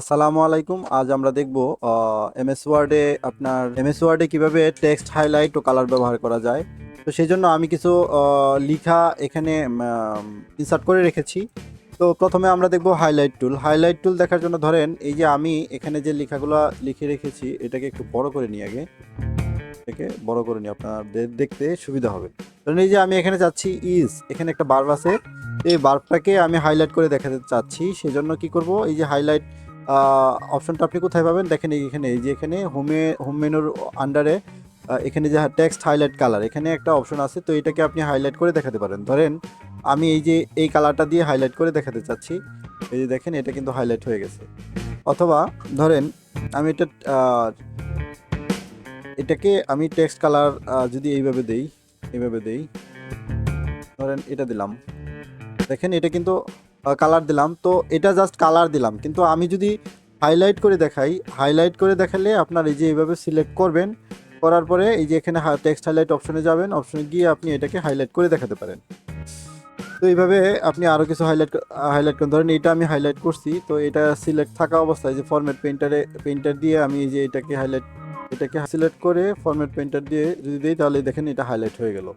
আসসালামু আলাইকুম। আজ আমরা দেখব এমএস ওয়ার্ডে আপনার এমএস ওয়ার্ডে কীভাবে টেক্সট হাইলাইট ও কালার ব্যবহার করা যায়। তো সেই জন্য আমি কিছু লিখা এখানে ইনসার্ট করে রেখেছি। তো প্রথমে আমরা দেখব হাইলাইট টুল হাইলাইট টুল দেখার জন্য ধরেন, এই যে আমি এখানে যে লেখাগুলো লিখে রেখেছি, এটাকে একটু বড় করে নিই আগে। এটাকে বড় করে নিই, আপনাদের দেখতে সুবিধা হবে। ধরেন এই যে আমি এখানে চাচ্ছি ইজ এখানে একটা বার্ব আছে। এই বার্বটাকে আমি হাইলাইট করে দেখাতে চাচ্ছি। সেজন্য কি করব? এই যে হাইলাইট অপশনটা আপনি কোথায় পাবেন? দেখেন এখানে, এই যে এখানে হোমে হোম মেনুর আন্ডারে এখানে যে টেক্সট হাইলাইট কালার এখানে একটা অপশন আছে, তো এটাকে আপনি হাইলাইট করে দেখাতে পারেন। ধরেন, আমি এই যে এই কালারটা দিয়ে হাইলাইট করে দেখাতে চাচ্ছি, এই যে দেখেন, এটা কিন্তু হাইলাইট হয়ে গেছে। অথবা, ধরেন, আমি এটা এটাকে আমি টেক্সট কালার যদি এইভাবে দেই এইভাবে দেই, ধরেন এটা দিলাম। দেখেন, এটা কিন্তু কালার দিলাম। তো এটা জাস্ট কালার দিলাম। কিন্তু আমি যদি হাইলাইট করে দেখাই হাইলাইট করে দেখালে আপনার এই যে এইভাবে সিলেক্ট করবেন, করার পরে এই যে এখানে টেক্সট হাইলাইট অপশনে যাবেন অপশনে গিয়ে আপনি এটাকে হাইলাইট করে দেখাতে পারেন। তো এইভাবে আপনি আরও কিছু হাইলাইট হাইলাইট করেন। ধরেন এটা আমি হাইলাইট করছি, তো এটা সিলেক্ট থাকা অবস্থায় যে ফরম্যাট পেন্টারে পেন্টার দিয়ে আমি এই যে এটাকে হাইলাইট এটাকে সিলেক্ট করে ফরম্যাট পেন্টার দিয়ে যদি দিই, তাহলে দেখেন এটা হাইলাইট হয়ে গেল।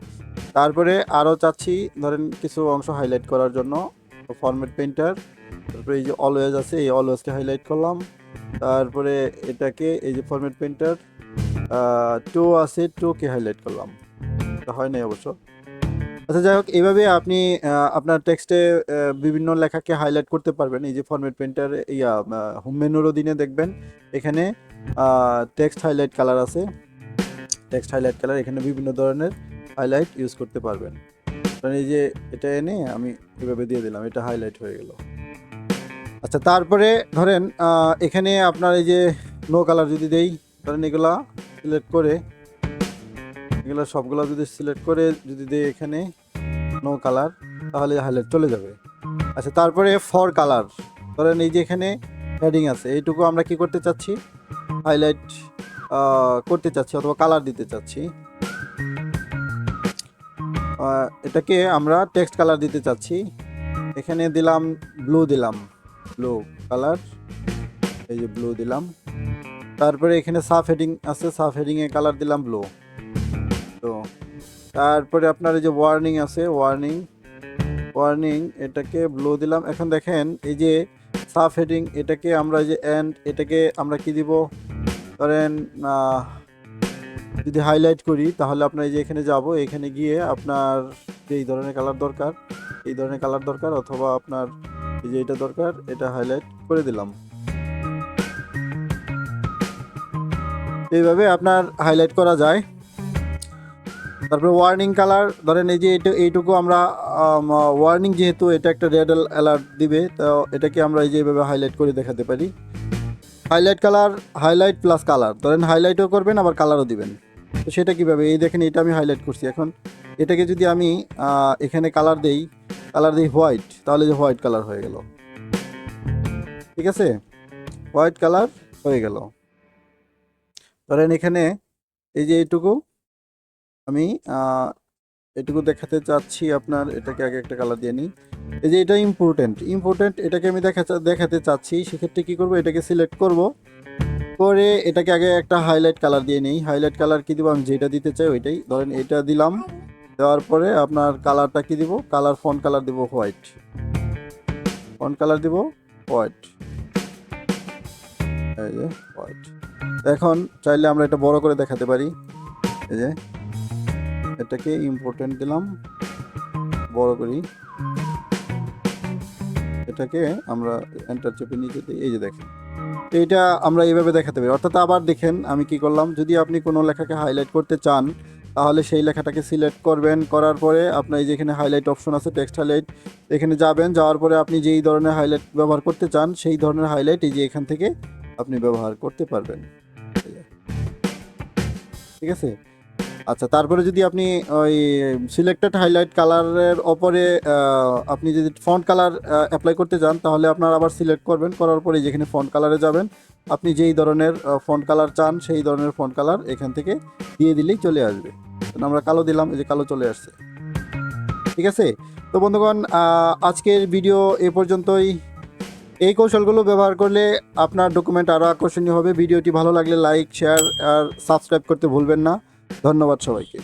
তারপরে আরও চাচ্ছি, ধরেন কিছু অংশ হাইলাইট করার জন্য। ফরম্যাট পেন্টার তারপরে এই যে অলওয়েজ আছে, এই অলওয়েজকে হাইলাইট করলাম। তারপরে এটাকে এই যে ফরম্যাট পেন্টার টু আছে টুকে হাইলাইট করলাম। হয় নাই অবশ্য। আচ্ছা যাই হোক এইভাবে আপনি আপনার টেক্সটে বিভিন্ন লেখাকে হাইলাইট করতে পারবেন। এই যে ফরম্যাট পেন্টার ইয়া হোম মেনুরও দিনে দেখবেন, এখানে টেক্সট হাইলাইট কালার আছে। টেক্সট হাইলাইট কালার এখানে বিভিন্ন ধরনের হাইলাইট ইউজ করতে পারবেন। কারণ এই যে এটা এনে আমি এভাবে দিয়ে দিলাম, এটা হাইলাইট হয়ে গেল। আচ্ছা তারপরে ধরেন এখানে আপনার এই যে নো কালার যদি দেই, ধরেন এগুলা সিলেক্ট করে, এগুলো সবগুলো যদি সিলেক্ট করে যদি দেই এখানে নো কালার তাহলে হাইলাইট চলে যাবে। আচ্ছা তারপরে ফর কালার ধরেন এই যে এখানে হেডিং আছে, এইটুকু আমরা কি করতে চাচ্ছি? হাইলাইট করতে চাচ্ছি অথবা কালার দিতে চাচ্ছি। এটাকে আমরা টেক্সট কালার দিতে চাচ্ছি। এখানে দিলাম ব্লু দিলাম। ব্লু কালার এই যে ব্লু দিলাম। তারপরে এখানে সাফ হেডিং আছে সাফ হেডিংয়ে কালার দিলাম ব্লু তো তারপরে আপনার এই যে ওয়ার্নিং আছে ওয়ার্নিং ওয়ার্নিং এটাকে ব্লু দিলাম। এখন দেখেন, এই যে সাফ হেডিং এটাকে আমরা যে এন্ড এটাকে আমরা কি দিব? ধরেন যদি হাইলাইট করি, তাহলে আপনার এই যে এখানে যাব, এখানে গিয়ে আপনার এই ধরনের কালার দরকার, এই ধরনের কালার দরকার, অথবা আপনার এই যে এটা দরকার, এটা হাইলাইট করে দিলাম। এইভাবে আপনার হাইলাইট করা যায়। তারপরে ওয়ার্নিং কালার ধরেন এই যে এইটুকু আমরা ওয়ার্নিং যেহেতু এটা একটা রেড অ্যালার্ট দিবে, তো এটাকে আমরা এই যে এইভাবে হাইলাইট করে দেখাতে পারি। Highlight colour highlight plus colour ধরেন হাইলাইটও করবেন, আবার কালারও দিবেন। তো সেটা কীভাবে? এই দেখেন, এটা আমি হাইলাইট করছি। এখন এটাকে যদি আমি এখানে কালার দেই কালার দিই হোয়াইট তাহলে যে হোয়াইট কালার হয়ে গেল। ঠিক আছে? হোয়াইট কালার হয়ে গেল। ধরেন এখানে এই যে এইটুকু, আমি এটুকু দেখাতে চাচ্ছি আপনার, এটাকে আগে একটা কালার দিয়ে নিই। এই যে এটা ইম্পর্টেন্ট ইম্পর্টেন্ট এটাকে আমি দেখা দেখাতে চাচ্ছি, সেক্ষেত্রে কি করব? এটাকে সিলেক্ট করব। করে এটাকে আগে একটা হাইলাইট কালার দিয়ে নিই। হাইলাইট কালার কি দিব? আমি যেটা দিতে চাই ওইটাই। ধরেন এটা দিলাম, দেওয়ার পরে আপনার কালারটা কি দিব? কালার ফন্ট কালার দিব হোয়াইট ফন্ট কালার দিব হোয়াইট এই যে হোয়াইট এখন চাইলে আমরা এটা বড় করে দেখাতে পারি। এই যে, এটাকে ইম্পর্টেন্ট দিলাম, বড় করি। এটাকে আমরা এন্টার চেপে নিচে দিই এই যে দেখেন। এটা আমরা এইভাবে দেখাতে পারি। অর্থাৎ আবার দেখেন, আমি কি করলাম? যদি আপনি কোনো লেখাকে হাইলাইট করতে চান, তাহলে সেই লেখাটাকে সিলেক্ট করবেন। করার পরে আপনার এই যে এখানে হাইলাইট অপশন আছে টেক্সট হাইলাইট এখানে যাবেন। যাওয়ার পরে আপনি যেই ধরনের হাইলাইট ব্যবহার করতে চান, সেই ধরনের হাইলাইট এই যে এখান থেকে আপনি ব্যবহার করতে পারবেন। ঠিক আছে? আচ্ছা তারপরে যদি আপনি ওই সিলেক্টেড হাইলাইট কালারের ওপরে আপনি যদি ফন্ট কালার অ্যাপ্লাই করতে চান তাহলে আপনার আবার সিলেক্ট করবেন, করার পরে যেখানে ফন্ট কালারে যাবেন, আপনি যেই ধরনের ফন্ট কালার চান, সেই ধরনের ফন্ট কালার এখান থেকে দিয়ে দিলেই চলে আসবে। আমরা কালো দিলাম, এই যে কালো চলে আসছে। ঠিক আছে? তো বন্ধুগণ আজকের ভিডিও এ পর্যন্তই। এই কৌশলগুলো ব্যবহার করলে আপনার ডকুমেন্ট আরও আকর্ষণীয় হবে। ভিডিওটি ভালো লাগলে লাইক শেয়ার আর সাবস্ক্রাইব করতে ভুলবেন না। ধন্যবাদ সবাইকে।